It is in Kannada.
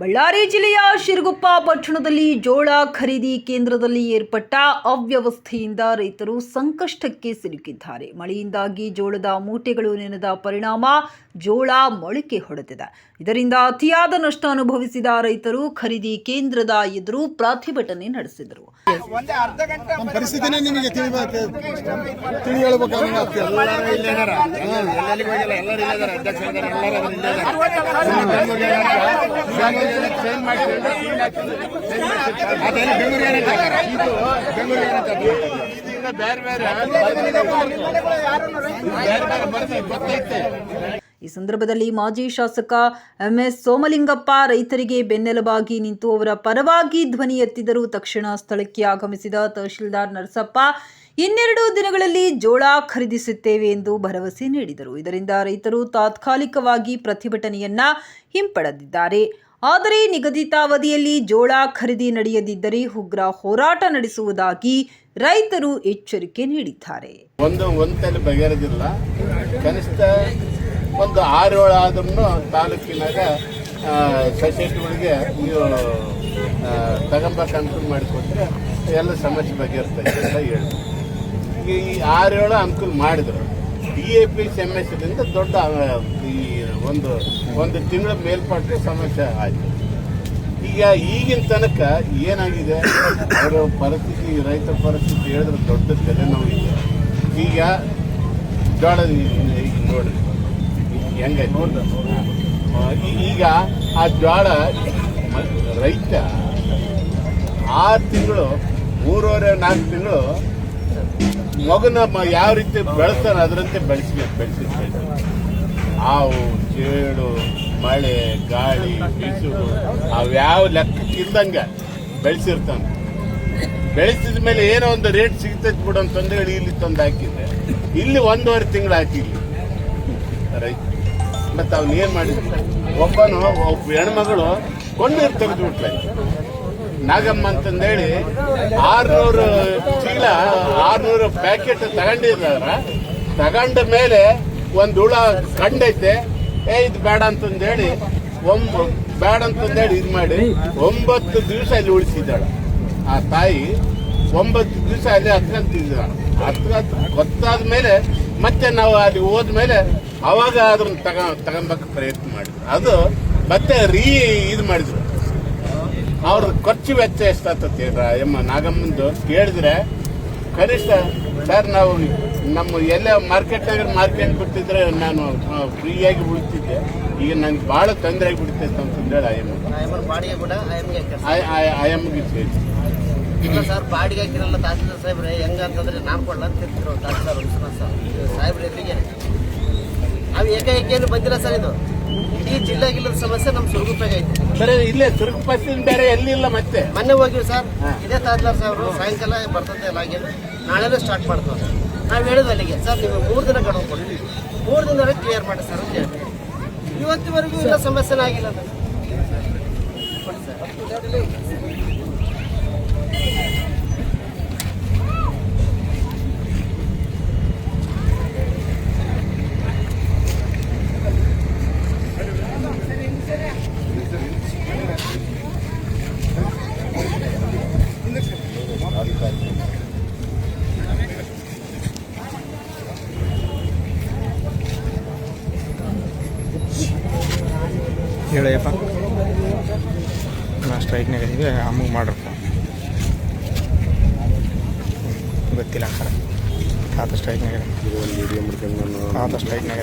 ಬಳ್ಳಾರಿ ಜಿಲ್ಲೆಯ ಶಿರಗುಪ್ಪ ಪಟ್ಟಣದಲ್ಲಿ ಜೋಳ ಖರೀದಿ ಕೇಂದ್ರದಲ್ಲಿ ಏರ್ಪಟ್ಟ ಅವ್ಯವಸ್ಥೆಯಿಂದ ರೈತರು ಸಂಕಷ್ಟಕ್ಕೆ ಸಿಲುಕಿದ್ದಾರೆ. ಮಳೆಯಿಂದಾಗಿ ಜೋಳದ ಮೂಟೆಗಳು ನೆನೆದ ಪರಿಣಾಮ ಜೋಳ ಮೊಳಕೆ ಹೊಡೆದಿದೆ. ಇದರಿಂದ ಅತಿಯಾದ ನಷ್ಟ ಅನುಭವಿಸಿದ ರೈತರು ಖರೀದಿ ಕೇಂದ್ರದ ಎದುರು ಪ್ರತಿಭಟನೆ ನಡೆಸಿದರು. ಅದೇನು ಬೆಂಗಳೂರಿಗೆ ಏನಂತ ಬೆಂಗಳೂರಿಗೆ ಏನಂತ ಈ ಸಂದರ್ಭದಲ್ಲಿ ಮಾಜಿ ಶಾಸಕ ಎಂಎಸ್ ಸೋಮಲಿಂಗಪ್ಪ ರೈತರಿಗೆ ಬೆನ್ನೆಲುಬಾಗಿ ನಿಂತು ಅವರ ಪರವಾಗಿ ಧ್ವನಿ ಎತ್ತಿದರು. ತಕ್ಷಣ ಸ್ಥಳಕ್ಕೆ ಆಗಮಿಸಿದ ತಹಶೀಲ್ದಾರ್ ನರಸಪ್ಪ ಇನ್ನೆರಡು ದಿನಗಳಲ್ಲಿ ಜೋಳ ಖರೀದಿಸುತ್ತೇವೆ ಎಂದು ಭರವಸೆ ನೀಡಿದರು. ಇದರಿಂದ ರೈತರು ತಾತ್ಕಾಲಿಕವಾಗಿ ಪ್ರತಿಭಟನೆಯನ್ನ ಹಿಂಪಡೆದಿದ್ದಾರೆ. ಆದರೆ ನಿಗದಿತ ಅವಧಿಯಲ್ಲಿ ಜೋಳ ಖರೀದಿ ನಡೆಯದಿದ್ದರೆ ಉಗ್ರ ಹೋರಾಟ ನಡೆಸುವುದಾಗಿ ರೈತರು ಎಚ್ಚರಿಕೆ ನೀಡಿದ್ದಾರೆ. ಒಂದು ಒಂದಲ್ಲಿ ಬಗೆಹರಿದಿಲ್ಲ ಕನಿಷ್ಠ ಒಂದು ಆರು ಆದ್ರೂ ತಾಲೂಕಿನಾಗ ಸೊಸೈಟಿಗಳಿಗೆ ನೀವು ತಗೊಂಬಕ್ಕೆ ಅನುಕೂಲ ಮಾಡಿಕೊಟ್ರೆ ಎಲ್ಲ ಸಮಸ್ಯೆ ಬಗೆರ್ತದೆ ಅಂತ ಈ ಆರು ಏಳು ಅನುಕೂಲ ಮಾಡಿದ್ರು ಡಿ ಎ ಪಿ ಎಸ್ ದೊಡ್ಡ ಈ ಒಂದು ಒಂದು ತಿಂಗಳ ಮೇಲ್ಪಟ್ಟು ಸಮಸ್ಯೆ ಆಯಿತು. ಈಗ ಈಗಿನ ತನಕ ಏನಾಗಿದೆ? ಅವರ ಪರಿಸ್ಥಿತಿ, ರೈತರ ಪರಿಸ್ಥಿತಿ ಹೇಳಿದ್ರೆ ದೊಡ್ಡ ತಲೆನೋವಿದೆ ಈಗ ಜೋಳ ಈಗ ನೋಡಿ ನೋಡಿ ಈಗ ಆ ಜೋಳ ರೈತ ಆರು ತಿಂಗಳು, ಮೂರುವರೆ ನಾಲ್ಕು ತಿಂಗಳು ಮಗನ ಯಾವ ರೀತಿ ಬೆಳೆಸ್ತಾನೆ ಅದರಂತೆ ಬೆಳೆಸ್ಬೇಕು ಬೆಳೆಸಿರ್ಬೇಕು ಹಾವು ಚೇಳು ಮಳೆ, ಗಾಳಿ, ಬಿಸಿಲು, ಅವ್ಯಾವ ಲೆಕ್ಕಕ್ಕಿಲ್ದಂಗೆ ಬೆಳೆಸಿರ್ತಾನೆ. ಬೆಳೆಸಿದ ಮೇಲೆ ಏನೋ ಒಂದು ರೇಟ್ ಸಿಗ್ತೈತೆ ಬಿಡು ಅಂತಂದು ಹೇಳಿ ಇಲ್ಲಿ ತಂದು ಹಾಕಿದ್ರೆ ಇಲ್ಲಿ ಒಂದೂವರೆ ತಿಂಗಳು ಹಾಕಿಲ್ಲ ರೈತ. ಮತ್ತೆ ಅವ್ನು ಏನು ಮಾಡಿದ್ರು ಒಬ್ಬನು, ಒಬ್ಬ ಹೆಣ್ಮಗಳು ಕೊಂಡೀರು ತೆಗೆದುಬಿಟ್ಲೆ ನಾಗಮ್ಮ ಅಂತಂದೇಳಿ ಆರ್ನೂರು ಚೀಲ, ಆರ್ನೂರು ಪ್ಯಾಕೆಟ್ ತಗೊಂಡಿದ್ದಾರ. ತಗೊಂಡ ಮೇಲೆ ಒಂದು ಹುಳ ಕಂಡೈತೆ, ಏ, ಇದು ಬೇಡ ಅಂತಂದೇಳಿ ಒಂಬ ಬೇಡ ಅಂತಂದೇಳಿ ಇದು ಮಾಡಿ ಒಂಬತ್ತು ದಿವಸ ಅಲ್ಲಿ ಉಳಿಸಿದ್ದಾಳೆ. ಆ ತಾಯಿ ಒಂಬತ್ತು ದಿವಸ ಅಲ್ಲಿ ಹತ್ಕೊಂತಿದ್ದಾಳೆ ಹತ್ರ ಗೊತ್ತಾದ ಮೇಲೆ ಮತ್ತೆ ನಾವು ಅಲ್ಲಿ ಹೋದ್ಮೇಲೆ ಅವಾಗ ಅದನ್ನ ತಗ ತಗೊಂಬಕ್ಕೆ ಪ್ರಯತ್ನ ಮಾಡಿದ್ರು. ಅದು ಮತ್ತೆ ರೀ ಇದು ಮಾಡಿದ್ರು. ಅವ್ರ ಖರ್ಚು ವೆಚ್ಚ ಎಷ್ಟಾಗ್ತತಿ ಯಮ್ಮ ನಾಗಮ್ಮಂದು ಕೇಳಿದ್ರೆ ಕನಿಷ್ಠ ಸರ್ ನಾವು ನಮ್ಮ ಎಲ್ಲೇ ಮಾರ್ಕೆಟ್ನಾಗ ಮಾರ್ಕೆಟ್ ಬಿಟ್ಟಿದ್ರೆ ನಾನು ಫ್ರೀಯಾಗಿ ಉಳಿತಿದ್ದೆ. ಈಗ ನನ್ಗೆ ಭಾಳ ತೊಂದರೆ ಆಗಿಬಿಡ್ತೈತೆ ಅಂತಂದೇಳಿ ಐ ಎಂ ಬಾಡಿಗೆ ಕೂಡ ಐ ಇಲ್ಲ ಸರ್ ಬಾಡಿಗೆ ಹಾಕಿರಲ್ಲ ತಹಸೀಲ್ದಾರ್ ಸಾಹೇಬ್ರೆ ಹೆಂಗ ಅಂತಂದ್ರೆ ನಾನ್ ಕೊಡಲ್ಲ ಅಂತ ತಿರ್ತಿರೋ ತಹಸೀಲ್ದಾರ್ ವಿಶ್ವನಾಥ್ ಸರ್. ಸಾಹೇಬ್ರ ಎದುರಿಗೆ ನಾವು ಏಕಾಏಕಿಯನ್ನು ಬಂದಿಲ್ಲ ಸರ್ ಇದು. ಇಡೀ ಜಿಲ್ಲೆಗಿಲ್ಲದ ಸಮಸ್ಯೆ ನಮ್ಮ ಸುರಗುಪ್ಪಾಗ ಐತೆ. ಬೇರೆ ಇಲ್ಲೇ ಸುರುಪಸ್ಸಿನ ಬೇರೆ ಎಲ್ಲಿಲ್ಲ ಮತ್ತೆ. ಮೊನ್ನೆ ಹೋಗಿವಿ ಸರ್. ಇದೇ ತಾಜ್ಲಾರ್ ಸಾಹೇಬ್ರು ಸಾಯಂಕಾಲ ಬರ್ತದೆ ಲಾಗಿನ್ ನಾಳೆನೇ ಸ್ಟಾರ್ಟ್ ಮಾಡ್ತಾರೆ. ನಾವು ಹೇಳಿದ್ವಿ ಅಲ್ಲಿಗೆ ಸರ್ ನೀವು ಮೂರು ದಿನ ಗಡುವು ಕೊಡಿ ಮೂರು ದಿನ ಕ್ಲಿಯರ್ ಮಾಡಿ ಸರ್ ಅಂತ ಹೇಳಿ. ಇವತ್ತಿವರೆಗೂ ಇಲ್ಲ ಸಮಸ್ಯೆನೇ ಆಗಿಲ್ಲ ಸರ್. ಹೇಳಯ್ಯಪ್ಪ. ನಾ ಸ್ಟ್ರೈಕ್ನಾಗ ಇದೀವಿ ಅಮ್ಮಗೆ ಮಾಡ್ರಪ್ಪ ಗೊತ್ತಿಲ್ಲ ಸರ್ ಆತ ಸ್ಟ್ರೈಕ್ನಾಗ ಆತ ತಾತ